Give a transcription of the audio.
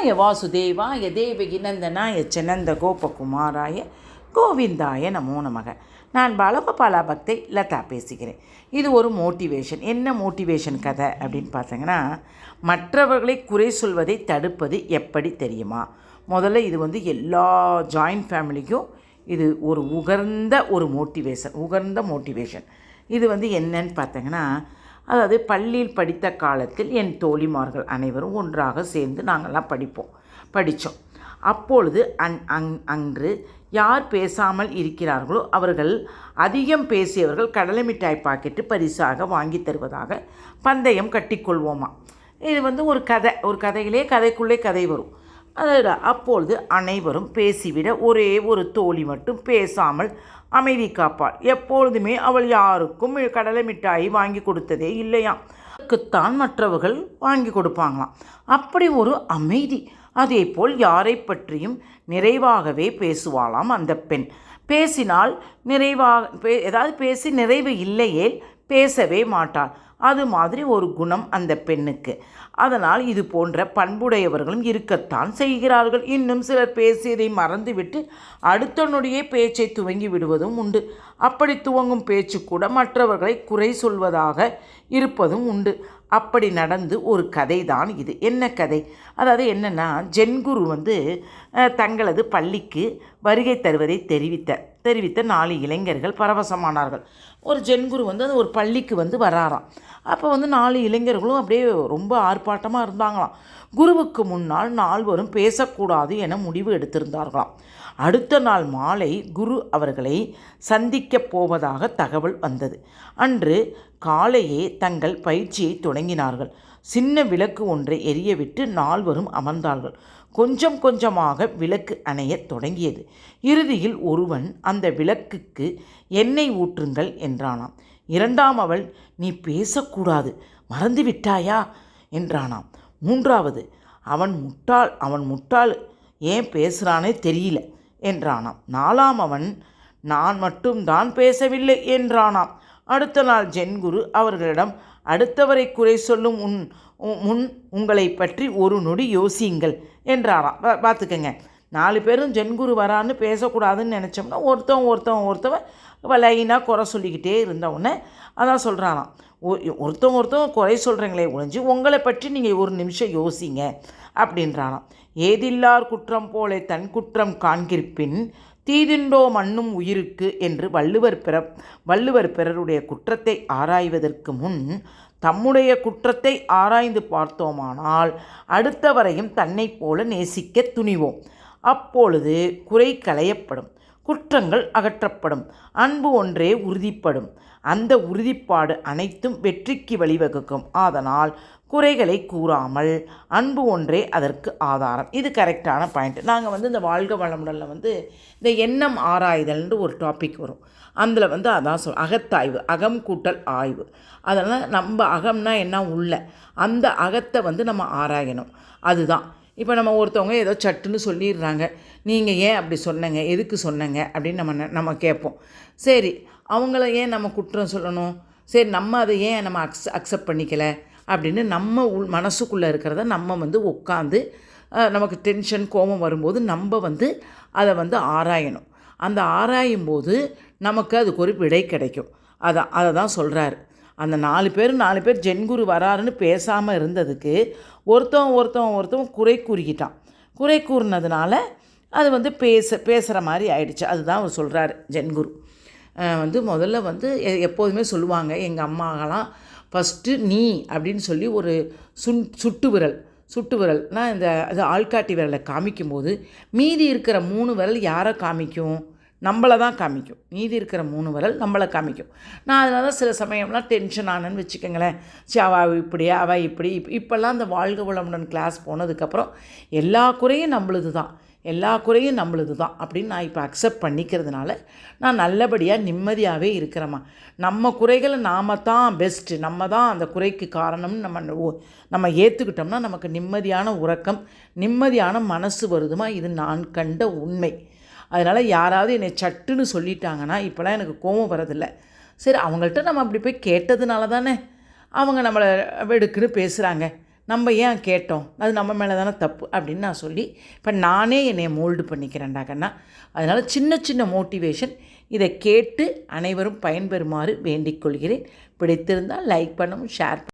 கிருஷ்ணாய வாசுதேவாய தேவகி நந்தனாய சென்னந்த கோபகுமாராய கோவிந்தாய நமோ நமக. நான் பாலகோபாலா பக்தை லதா பேசுகிறேன். இது ஒரு மோட்டிவேஷன். என்ன மோட்டிவேஷன் கதை அப்படின்னு பார்த்தீங்கன்னா மற்றவர்களை குறை சொல்வதை தடுப்பது எப்படி தெரியுமா? முதல்ல இது வந்து எல்லா ஜாயிண்ட் ஃபேமிலிக்கும் இது ஒரு உகர்ந்த ஒரு மோட்டிவேஷன் உகர்ந்த மோட்டிவேஷன் இது வந்து என்னன்னு பார்த்தீங்கன்னா அதாவது பள்ளியில் படித்த காலத்தில் என் தோழிமார்கள் அனைவரும் ஒன்றாக சேர்ந்து நாங்கள்லாம் படிப்போம் படித்தோம் அப்பொழுது அந் அங் அன்று யார் பேசாமல் இருக்கிறார்களோ அவர்கள் அதிகம் பேசியவர்கள் கடலை மிட்டாய் பாக்கெட்டு பரிசாக வாங்கி தருவதாக பந்தயம் கட்டிக்கொள்வோமா? இது வந்து ஒரு கதை ஒரு கதையிலே கதைக்குள்ளே கதை வரும். அதில் அப்பொழுது அனைவரும் பேசிவிட ஒரே ஒரு தோழி மட்டும் பேசாமல் அமைதி காப்பாள் எப்பொழுதுமே அவள் யாருக்கும் கடலை மிட்டாய் வாங்கி கொடுத்ததே இல்லையாம். தான் மற்றவர்கள் வாங்கி கொடுப்பாங்களாம். அப்படி ஒரு அமைதி. அதேபோல் யாரை பற்றியும் நிறைவாகவே பேசுவாளாம் அந்த பெண். பேசினால் நிறைவாக பே ஏதாவது பேசி நிறைவு இல்லையேல் பேசவே மாட்டாள். அது மாதிரி ஒரு குணம் அந்த பெண்ணுக்கு. அதனால் இது போன்ற பண்புடையவர்களும் இருக்கத்தான் செய்கிறார்கள். இன்னும் சிலர் பேசியதை மறந்துவிட்டு அடுத்த நொடியே பேச்சை துவங்கி விடுவதும் உண்டு. அப்படி துவங்கும் பேச்சு கூட மற்றவர்களை குறை சொல்வதாக இருப்பதும் உண்டு. அப்படி நடந்து ஒரு கதை தான் இது. என்ன கதை? அதாவது என்னென்னா ஜென்குரு வந்து தங்களது பள்ளிக்கு வருகை தருவதை தெரிவித்த தெரிவித்த நாலு இளைஞர்கள் பரவசமானார்கள். ஒரு ஜென்குரு வந்து அந்த ஒரு பள்ளிக்கு வந்து வராராம். அப்போ வந்து நாலு இளைஞர்களும் அப்படியே ரொம்ப ஆர்ப்பாட்டமாக இருந்தாங்களாம். குருவுக்கு முன்னால் நால்வரும் பேசக்கூடாது என முடிவு எடுத்திருந்தார்களாம். அடுத்த நாள் மாலை குரு அவர்களை சந்திக்கப் போவதாக தகவல் வந்தது. அன்று காலையே தங்கள் பயிற்சியை தொடங்கினார்கள். சின்ன விளக்கு ஒன்றை எரியவிட்டு நால்வரும் அமர்ந்தார்கள். கொஞ்சம் கொஞ்சமாக விளக்கு அணையத் தொடங்கியது. இறுதியில் ஒருவன் அந்த விளக்குக்கு எண்ணெய் ஊற்றுங்கள் என்றானாம். இரண்டாம் அவள் நீ பேசக்கூடாது. மறந்து விட்டாயா? என்றானாம். மூன்றாவது அவன் முட்டாள் அவன் முட்டாள். ஏன் பேசுகிறானே தெரியல என்றானாம். நாலாம் அவன் நான் மட்டும்தான் பேசவில்லை என்றானாம். அடுத்த நாள் ஜென்குரு அவர்களிடம் அடுத்தவரை குறை சொல்லும் உன் உ- முன் உங்களை பற்றி ஒரு நொடி யோசியுங்கள் என்றாராம். பார்த்துக்கங்க. நாலு பேரும் ஜென்குரு வரான்னு பேசக்கூடாதுன்னு நினச்சோம்னா ஒருத்தவன் ஒருத்தவன் ஒருத்தவன் லைனாக குறை சொல்லிக்கிட்டே இருந்தவுடனே அதான் சொல்கிறானாம் ஒருத்தவங்க ஒருத்தவங்க குறை சொல்கிறீங்களே ஒழிஞ்சு உங்களை பற்றி நீங்கள் ஒரு நிமிஷம் யோசிங்க அப்படின்றானாம் ஏதில்லார் குற்றம் போலே தன் குற்றம் காண்கிற்பின் தீதிண்டோ மண்ணும் உயிருக்கு என்று வள்ளுவர் பிற வள்ளுவர் பிறருடைய குற்றத்தை ஆராய்வதற்கு முன் தம்முடைய குற்றத்தை ஆராய்ந்து பார்த்தோமானால் அடுத்தவரையும் தன்னைப் போல நேசிக்க துணிவோம். அப்பொழுது குறை களையப்படும். குற்றங்கள் அகற்றப்படும். அன்பு ஒன்றே உறுதிப்படும். அந்த உறுதிப்பாடு அனைத்தும் வெற்றிக்கு வழிவகுக்கும். அதனால் குறைகளை கூறாமல் அன்பு ஒன்றே அதற்கு ஆதாரம். இது கரெக்டான பாயிண்ட் நாங்கள் வந்து இந்த வாழ்க வளமுடலில் வந்து இந்த எண்ணம் ஆராய்தல்ன்ற ஒரு டாபிக் வரும். அதில் வந்து அதான் சொல் அகத்தாய்வு அகம் கூட்டல் ஆய்வு. அதனால் நம்ம அகம்னா என்ன உள்ள? அந்த அகத்தை வந்து நம்ம ஆராயணும். அதுதான். இப்போ நம்ம ஒருத்தவங்க ஏதோ சட்டுன்னு சொல்லிடுறாங்க. நீங்கள் ஏன் அப்படி சொன்னங்க? எதுக்கு சொன்னங்க? அப்படின்னு நம்ம நம்ம கேட்போம். சரி அவங்கள ஏன் நம்ம குற்றம் சொல்லணும்? சரி நம்ம அதை ஏன் நம்ம அக்ஸ் அக்செப்ட் பண்ணிக்கல? அப்படின்னு நம்ம உள் மனசுக்குள்ளே இருக்கிறத நம்ம வந்து உட்காந்து நமக்கு டென்ஷன் கோபம் வரும்போது நம்ம வந்து அதை வந்து ஆராயணும். அந்த ஆராயும் போது நமக்கு அதுக்கு ஒரு விடை கிடைக்கும். அதான் அதை தான் சொல்கிறாரு அந்த நாலு பேர் நாலு பேர் ஜென்குரு வராருன்னு பேசாமல் இருந்ததுக்கு ஒருத்தவன் ஒருத்தவன் ஒருத்தவன் குறை கூறிக்கிட்டான். குறை கூறினதுனால அது வந்து பேச பேசுகிற மாதிரி ஆயிடுச்சு. அதுதான் அவர் சொல்கிறாரு ஜென்குரு வந்து முதல்ல வந்து எ- எப்போதுமே சொல்லுவாங்க எங்கள் அம்மாவெல்லாம் ஃபஸ்ட்டு நீ அப்படின்னு சொல்லி ஒரு சுன் சுட்டு விரல் சுட்டு விரல்னா இந்த அது ஆள்காட்டி விரலை காமிக்கும்போது மீதி இருக்கிற மூணு விரல் யாரை காமிக்கும்? நம்மளை தான் காமிக்கும். மீதி இருக்கிற மூணு விரல் நம்மளை காமிக்கும். நான் அதனால தான் சில சமயம்லாம் டென்ஷன் ஆனேன்னு வச்சுக்கோங்களேன். சரி அவள் இப்படி அவள் இப்படி இப் இப்போல்லாம் அந்த வாழ்க வளமுடன் கிளாஸ் போனதுக்கப்புறம் எல்லா குறையும் நம்மளுது தான். எல்லா குறையும் நம்மளுது தான் அப்படின்னு நான் இப்போ அக்செப்ட் பண்ணிக்கிறதுனால நான் நல்லபடியாக நிம்மதியாகவே இருக்கிறேம்மா. நம்ம குறைகளை நாம தான் பெஸ்ட்டு நம்ம தான் அந்த குறைக்கு காரணம்னு நம்ம ஓ- நம்ம ஏற்றுக்கிட்டோம்னா நமக்கு நிம்மதியான உறக்கம் நிம்மதியான மனசு வருதுமா இது நான் கண்ட உண்மை. அதனால் யாராவது என்னை சட்டுன்னு சொல்லிட்டாங்கன்னா இப்போலாம் எனக்கு கோபம் வரதில்லை சரி அவங்கள்ட்ட நம்ம அப்படி போய் கேட்டதுனால தானே அவங்க நம்மளை வெடுக்குன்னு பேசுகிறாங்க நம்ம ஏன் கேட்டோம்? அது நம்ம மேலே தானே தப்பு அப்படின்னு நான் சொல்லி இப்போ நானே என்னை மோல்டு பண்ணிக்கிறேன்டா கண்ணா அதனால் சின்ன சின்ன மோட்டிவேஷன் இதை கேட்டு அனைவரும் பயன்பெறுமாறு வேண்டிக் கொள்கிறேன். பிடித்திருந்தால் லைக் பண்ணவும் ஷேர்